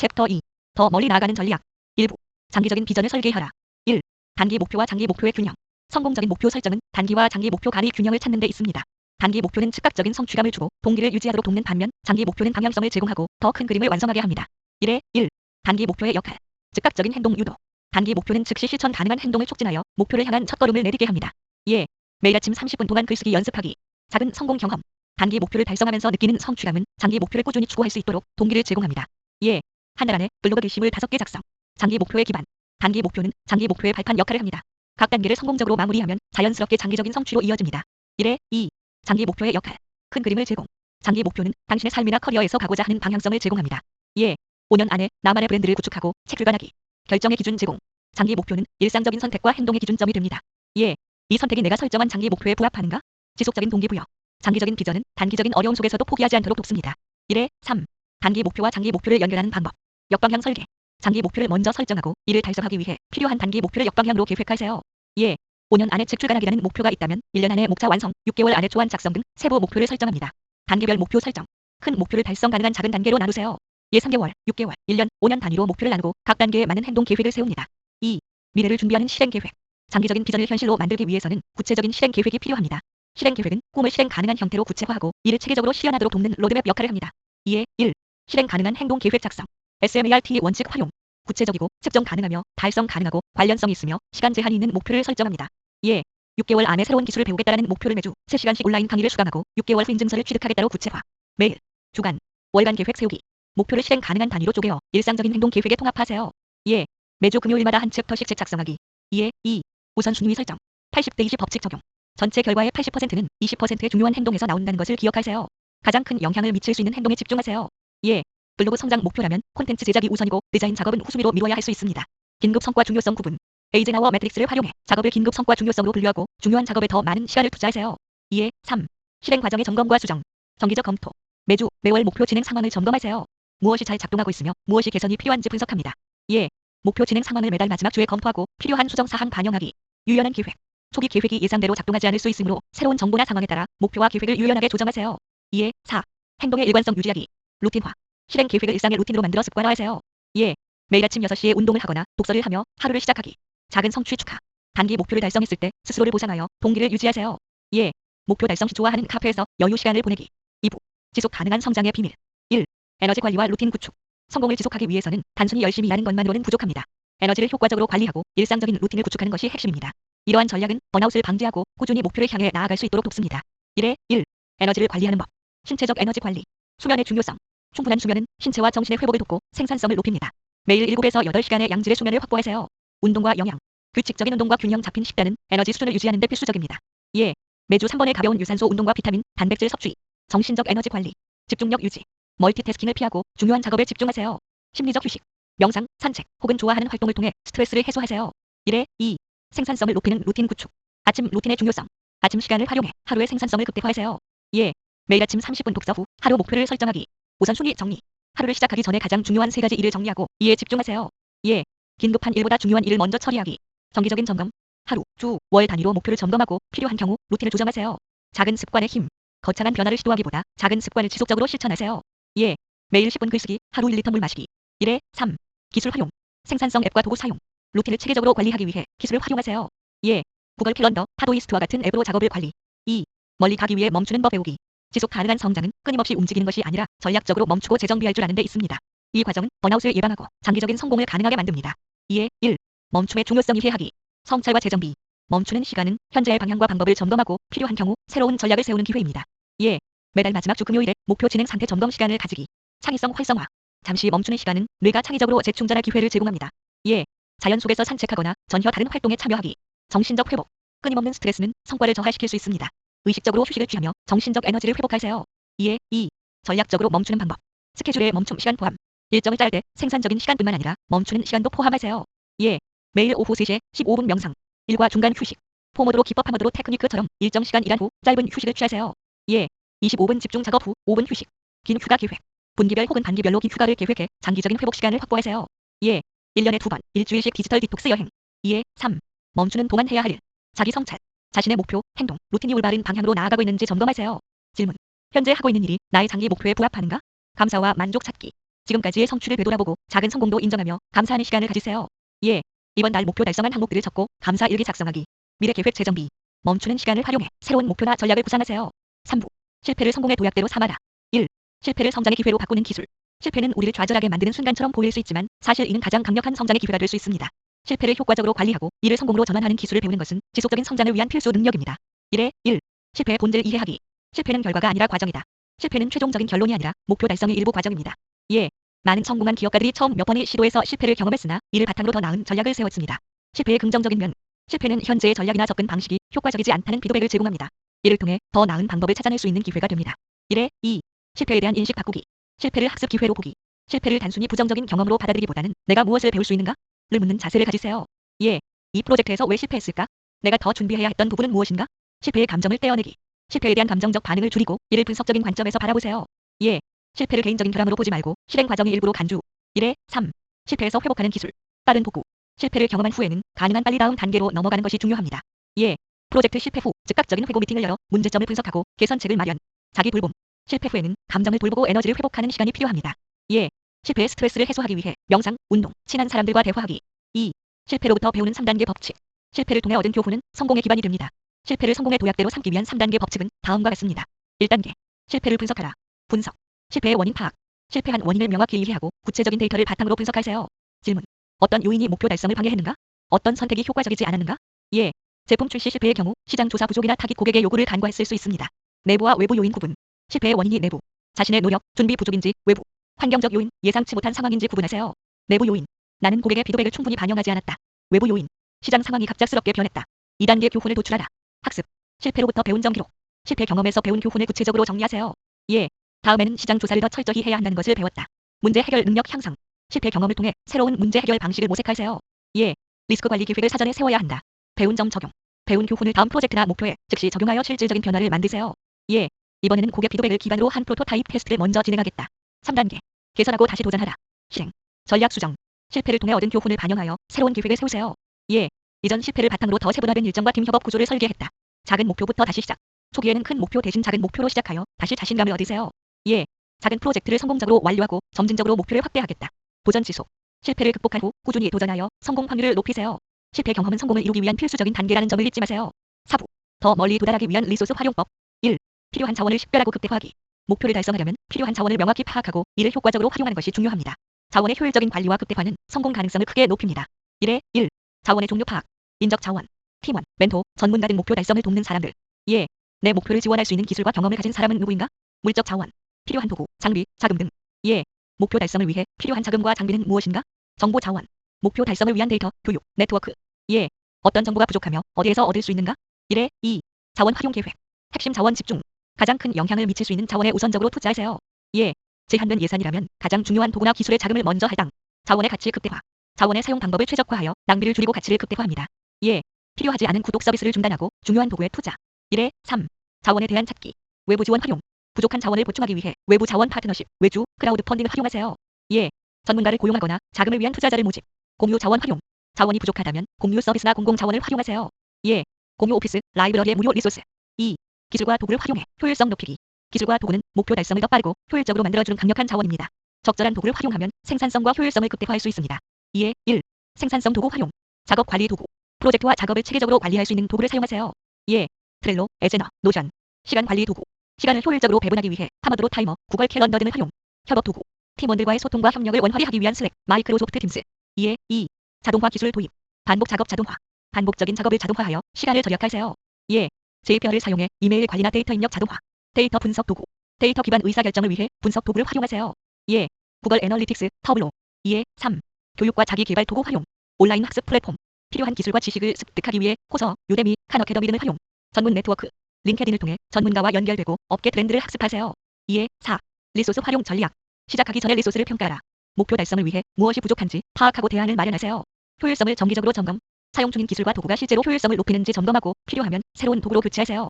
챕터 2. 더 멀리 나아가는 전략. 일부. 장기적인 비전을 설계하라. 1. 단기 목표와 장기 목표의 균형. 성공적인 목표 설정은 단기와 장기 목표 간의 균형을 찾는 데 있습니다. 단기 목표는 즉각적인 성취감을 주고 동기를 유지하도록 돕는 반면 장기 목표는 방향성을 제공하고 더 큰 그림을 완성하게 합니다. 1에 1. 단기 목표의 역할. 즉각적인 행동 유도. 단기 목표는 즉시 실천 가능한 행동을 촉진하여 목표를 향한 첫걸음을 내딛게 합니다. 2에 매일 아침 30분 동안 글쓰기 연습하기. 작은 성공 경험. 단기 목표를 달성하면서 느끼는 성취감은 장기 목표를 꾸준히 추구할 수 있도록 동기를 제공합니다. 2에 한달 안에 블로그 글씨물 5개 작성. 장기 목표의 기반. 단기 목표는 장기 목표의 발판 역할을 합니다. 각 단계를 성공적으로 마무리하면 자연스럽게 장기적인 성취로 이어집니다. 1에 2. 장기 목표의 역할. 큰 그림을 제공. 장기 목표는 당신의 삶이나 커리어에서 가고자 하는 방향성을 제공합니다. 2에 5년 안에 나만의 브랜드를 구축하고 책 출간하기. 결정의 기준 제공. 장기 목표는 일상적인 선택과 행동의 기준점이 됩니다. 2에 이 선택이 내가 설정한 장기 목표에 부합하는가? 지속적인 동기부여. 장기적인 비전은 단기적인 어려움 속에서도 포기하지 않도록 돕습니다. 1에 3. 단기 목표와 장기 목표를 연결하는 방법. 역방향 설계. 장기 목표를 먼저 설정하고 이를 달성하기 위해 필요한 단기 목표를 역방향으로 계획하세요. 2에 5년 안에 책 출간하기라는 목표가 있다면 1년 안에 목차 완성, 6개월 안에 초안 작성 등 세부 목표를 설정합니다. 단계별 목표 설정. 큰 목표를 달성 가능한 작은 단계로 나누세요. 예 3개월, 6개월, 1년, 5년 단위로 목표를 나누고 각 단계에 맞는 행동 계획을 세웁니다. 2. 미래를 준비하는 실행 계획. 장기적인 비전을 현실로 만들기 위해서는 구체적인 실행 계획이 필요합니다. 실행 계획은 꿈을 실행 가능한 형태로 구체화하고 이를 체계적으로 실현하도록 돕는 로드맵 역할을 합니다. 2에 1. 실행 가능한 행동 계획 작성. SMART 원칙 활용. 구체적이고 측정 가능하며 달성 가능하고 관련성이 있으며 시간 제한이 있는 목표를 설정합니다. 2에 6개월 안에 새로운 기술을 배우겠다라는 목표를 매주 3시간씩 온라인 강의를 수강하고 6개월 후 인증서를 취득하겠다로 구체화. 매일, 주간, 월간 계획 세우기. 목표를 실행 가능한 단위로 쪼개어 일상적인 행동 계획에 통합하세요. 2에 매주 금요일마다 한 챕터씩 책 작성하기. 2에 2. 우선순위 설정. 80대 20 법칙 적용. 전체 결과의 80%는 20%의 중요한 행동에서 나온다는 것을 기억하세요. 가장 큰 영향을 미칠 수 있는 행동에 집중하세요. 2에 블로그 성장 목표라면 콘텐츠 제작이 우선이고 디자인 작업은 후순위로 미뤄야 할 수 있습니다. 긴급 성과 중요성 구분. 에이젠하워 매트릭스를 활용해 작업을 긴급 성과 중요성으로 분류하고 중요한 작업에 더 많은 시간을 투자하세요. 2에 3. 실행 과정의 점검과 수정. 정기적 검토. 매주 매월 목표 진행 상황을 점검하세요. 무엇이 잘 작동하고 있으며 무엇이 개선이 필요한지 분석합니다. 2에 목표 진행 상황을 매달 마지막 주에 검토하고 필요한 수정 사항 반영하기. 유연한 계획. 초기 계획이 예상대로 작동하지 않을 수 있으므로 새로운 정보나 상황에 따라 목표와 계획을 유연하게 조정하세요. 2에 4. 행동의 일관성 유지하기. 루틴화. 실행 계획을 일상의 루틴으로 만들어 습관화하세요. 2에 매일 아침 6시에 운동을 하거나 독서를 하며 하루를 시작하기. 작은 성취 축하. 단기 목표를 달성했을 때 스스로를 보상하여 동기를 유지하세요. 2에 목표 달성 시 좋아하는 카페에서 여유 시간을 보내기. 2부 지속 가능한 성장의 비밀. 1. 에너지 관리와 루틴 구축. 성공을 지속하기 위해서는 단순히 열심히 일하는 것만으로는 부족합니다. 에너지를 효과적으로 관리하고 일상적인 루틴을 구축하는 것이 핵심입니다. 이러한 전략은 번아웃을 방지하고 꾸준히 목표를 향해 나아갈 수 있도록 돕습니다. 1에 1. 에너지를 관리하는 법. 신체적 에너지 관리. 수면의 중요성. 충분한 수면은 신체와 정신의 회복을 돕고 생산성을 높입니다. 매일 7에서 8시간의 양질의 수면을 확보하세요. 운동과 영양. 규칙적인 운동과 균형 잡힌 식단은 에너지 수준을 유지하는 데 필수적입니다. 2에 매주 3번의 가벼운 유산소 운동과 비타민, 단백질 섭취. 정신적 에너지 관리. 집중력 유지. 멀티태스킹을 피하고 중요한 작업에 집중하세요. 심리적 휴식. 명상, 산책 혹은 좋아하는 활동을 통해 스트레스를 해소하세요. 1에 2. 생산성을 높이는 루틴 구축. 아침 루틴의 중요성. 아침 시간을 활용해 하루의 생산성을 극대화하세요. 2에 매일 아침 30분 독서 후 하루 목표를 설정하기. 우선 순위 정리. 하루를 시작하기 전에 가장 중요한 세 가지 일을 정리하고 이에 집중하세요. 2에 긴급한 일보다 중요한 일을 먼저 처리하기. 정기적인 점검. 하루, 주, 월 단위로 목표를 점검하고 필요한 경우 루틴을 조정하세요. 작은 습관의 힘. 거창한 변화를 시도하기보다 작은 습관을 지속적으로 실천하세요. 2에 매일 10분 글쓰기, 하루 1리터 물 마시기. 1에 3. 기술 활용. 생산성 앱과 도구 사용. 루틴을 체계적으로 관리하기 위해 기술을 활용하세요. 2에 구글 캘런더, 타도이스트와 같은 앱으로 작업을 관리. 2. 멀리 가기 위해 멈추는 법 배우기. 지속 가능한 성장은 끊임없이 움직이는 것이 아니라 전략적으로 멈추고 재정비할 줄 아는 데 있습니다. 이 과정은 번아웃을 예방하고 장기적인 성공을 가능하게 만듭니다. 2에 1. 멈춤의 중요성 이 해하기. 성찰과 재정비. 멈추는 시간은 현재의 방향과 방법을 점검하고 필요한 경우 새로운 전략을 세우는 기회입니다. 2에 매달 마지막 주 금요일에 목표 진행 상태 점검 시간을 가지기. 창의성 활성화. 잠시 멈추는 시간은 뇌가 창의적으로 재충전할 기회를 제공합니다. 2에 자연 속에서 산책하거나 전혀 다른 활동에 참여하기. 정신적 회복. 끊임없는 스트레스는 성과를 저하시킬 수 있습니다. 의식적으로 휴식을 취하며 정신적 에너지를 회복하세요. 2에 2. 전략적으로 멈추는 방법. 스케줄에 멈춤 시간 포함. 일정을 짤 때 생산적인 시간뿐만 아니라 멈추는 시간도 포함하세요. 2에 매일 오후 3시에 15분 명상. 일과 중간 휴식. 포모도로 기법 파모도로 테크니크처럼 일정 시간 일한 후 짧은 휴식을 취하세요. 2에 25분 집중 작업 후 5분 휴식. 긴 휴가 계획. 분기별 혹은 단기별로 긴 휴가를 계획해 장기적인 회복 시간을 확보하세요. 2에 1년에 2번 일주일씩 디지털 디톡스 여행. 2에 3. 멈추는 동안 해야 할 일. 자기 성찰. 자신의 목표, 행동, 루틴이 올바른 방향으로 나아가고 있는지 점검하세요. 질문. 현재 하고 있는 일이 나의 장기 목표에 부합하는가? 감사와 만족 찾기. 지금까지의 성취를 되돌아보고 작은 성공도 인정하며 감사하는 시간을 가지세요. 예. 이번 달 목표 달성한 항목들을 적고 감사 일기 작성하기. 미래 계획 재정비. 멈추는 시간을 활용해 새로운 목표나 전략을 구상하세요. 3부. 실패를 성공의 도약대로 삼아라. 1. 실패를 성장의 기회로 바꾸는 기술. 실패는 우리를 좌절하게 만드는 순간처럼 보일 수 있지만 사실 이는 가장 강력한 성장의 기회가 될 수 있습니다. 실패를 효과적으로 관리하고 이를 성공으로 전환하는 기술을 배우는 것은 지속적인 성장을 위한 필수 능력입니다. 1에 1. 실패의 본질을 이해하기. 실패는 결과가 아니라 과정이다. 실패는 최종적인 결론이 아니라 목표 달성의 일부 과정입니다. 예. 많은 성공한 기업가들이 처음 몇 번의 시도에서 실패를 경험했으나 이를 바탕으로 더 나은 전략을 세웠습니다. 실패의 긍정적인 면. 실패는 현재의 전략이나 접근 방식이 효과적이지 않다는 피드백을 제공합니다. 이를 통해 더 나은 방법을 찾아낼 수 있는 기회가 됩니다. 1에 2. 실패에 대한 인식 바꾸기. 실패를 학습 기회로 보기. 실패를 단순히 부정적인 경험으로 받아들이기보다는 내가 무엇을 배울 수 있는가? 를 묻는 자세를 가지세요. 예. 이 프로젝트에서 왜 실패했을까? 내가 더 준비해야 했던 부분은 무엇인가? 실패의 감정을 떼어내기. 실패에 대한 감정적 반응을 줄이고 이를 분석적인 관점에서 바라보세요. 예. 실패를 개인적인 결함으로 보지 말고 실행 과정의 일부로 간주. 1에 3. 실패에서 회복하는 기술. 빠른 복구. 실패를 경험한 후에는 가능한 빨리 다음 단계로 넘어가는 것이 중요합니다. 예. 프로젝트 실패 후 즉각적인 회고 미팅을 열어 문제점을 분석하고 개선책을 마련. 자기 돌봄. 실패 후에는 감정을 돌보고 에너지를 회복하는 시간이 필요합니다. 예. 실패의 스트레스를 해소하기 위해 명상, 운동, 친한 사람들과 대화하기. 2. 실패로부터 배우는 3단계 법칙. 실패를 통해 얻은 교훈은 성공의 기반이 됩니다. 실패를 성공의 도약대로 삼기 위한 3단계 법칙은 다음과 같습니다. 1단계. 실패를 분석하라. 분석. 실패의 원인 파악. 실패한 원인을 명확히 이해하고 구체적인 데이터를 바탕으로 분석하세요. 질문. 어떤 요인이 목표 달성을 방해했는가? 어떤 선택이 효과적이지 않았는가? 예. 제품 출시 실패의 경우 시장 조사 부족이나 타깃 고객의 요구를 간과했을 수 있습니다. 내부와 외부 요인 구분. 실패의 원인이 내부. 자신의 노력, 준비 부족인지 외부. 환경적 요인, 예상치 못한 상황인지 구분하세요. 내부 요인. 나는 고객의 피드백을 충분히 반영하지 않았다. 외부 요인. 시장 상황이 갑작스럽게 변했다. 2단계 교훈을 도출하라. 학습. 실패로부터 배운 점 기록. 실패 경험에서 배운 교훈을 구체적으로 정리하세요. 예. 다음에는 시장 조사를 더 철저히 해야 한다는 것을 배웠다. 문제 해결 능력 향상. 실패 경험을 통해 새로운 문제 해결 방식을 모색하세요. 예. 리스크 관리 계획을 사전에 세워야 한다. 배운 점 적용. 배운 교훈을 다음 프로젝트나 목표에 즉시 적용하여 실질적인 변화를 만드세요. 예. 이번에는 고객 피드백을 기반으로 한 프로토타입 테스트를 먼저 진행하겠다. 3단계. 개선하고 다시 도전하라. 실행. 전략 수정. 실패를 통해 얻은 교훈을 반영하여 새로운 계획을 세우세요. 예. 이전 실패를 바탕으로 더 세분화된 일정과 팀 협업 구조를 설계했다. 작은 목표부터 다시 시작. 초기에는 큰 목표 대신 작은 목표로 시작하여 다시 자신감을 얻으세요. 예. 작은 프로젝트를 성공적으로 완료하고 점진적으로 목표를 확대하겠다. 도전 지속. 실패를 극복한 후 꾸준히 도전하여 성공 확률을 높이세요. 실패 경험은 성공을 이루기 위한 필수적인 단계라는 점을 잊지 마세요. 4부. 더 멀리 도달하기 위한 리소스 활용법. 1. 필요한 자원을 식별하고 극대화하기. 목표를 달성하려면 필요한 자원을 명확히 파악하고 이를 효과적으로 활용하는 것이 중요합니다. 자원의 효율적인 관리와 극대화는 성공 가능성을 크게 높입니다. 1에 1. 자원의 종류 파악. 인적 자원, 팀원, 멘토, 전문가 등 목표 달성을 돕는 사람들. 예. 내 목표를 지원할 수 있는 기술과 경험을 가진 사람은 누구인가? 물적 자원, 필요한 도구, 장비, 자금 등. 예. 목표 달성을 위해 필요한 자금과 장비는 무엇인가? 정보 자원, 목표 달성을 위한 데이터, 교육, 네트워크. 예. 어떤 정보가 부족하며 어디에서 얻을 수 있는가? 1에 2. 자원 활용 계획. 핵심 자원 집중. 가장 큰 영향을 미칠 수 있는 자원에 우선적으로 투자하세요. 예. 제한된 예산이라면 가장 중요한 도구나 기술의 자금을 먼저 할당. 자원의 가치 극대화. 자원의 사용 방법을 최적화하여 낭비를 줄이고 가치를 극대화합니다. 예. 필요하지 않은 구독 서비스를 중단하고 중요한 도구에 투자. 1에 3. 자원에 대한 찾기. 외부 지원 활용. 부족한 자원을 보충하기 위해 외부 자원 파트너십, 외주, 크라우드 펀딩을 활용하세요. 예. 전문가를 고용하거나 자금을 위한 투자자를 모집. 공유 자원 활용. 자원이 부족하다면 공유 서비스나 공공 자원을 활용하세요. 예. 공유 오피스, 라이브러리의 무료 리소스. 2. 기술과 도구를 활용해 효율성 높이기. 기술과 도구는 목표 달성을 더 빠르고 효율적으로 만들어주는 강력한 자원입니다. 적절한 도구를 활용하면 생산성과 효율성을 극대화할 수 있습니다. 2에 1. 생산성 도구 활용. 작업 관리 도구. 프로젝트와 작업을 체계적으로 관리할 수 있는 도구를 사용하세요. 예. 트렐로, 에제너, 노션. 시간 관리 도구. 시간을 효율적으로 배분하기 위해 파머드로 타이머, 구글 캘런더 등을 활용. 협업 도구. 팀원들과의 소통과 협력을 원활히 하기 위한 슬랙, 마이크로소프트 팀스. 2에 2. 자동화 기술 도입. 반복 작업 자동화. 반복적인 작업을 자동화하여 시간을 절약하세요. 예. JPR을 사용해 이메일 관리나 데이터 입력 자동화. 데이터 분석 도구. 데이터 기반 의사결정을 위해 분석 도구를 활용하세요. 예. 구글 애널리틱스, 터블로. 2에 3. 교육과 자기 개발 도구 활용. 온라인 학습 플랫폼. 필요한 기술과 지식을 습득하기 위해 코서, 유데미, 칸어캐더미 등을 활용. 전문 네트워크, 링케딘을 통해 전문가와 연결되고 업계 트렌드를 학습하세요. 2에 4. 리소스 활용 전략. 시작하기 전에 리소스를 평가하라. 목표 달성을 위해 무엇이 부족한지 파악하고 대안을 마련하세요. 효율성을 정기적으로 점검. 사용 중인 기술과 도구가 실제로 효율성을 높이는지 점검하고 필요하면 새로운 도구로 교체하세요.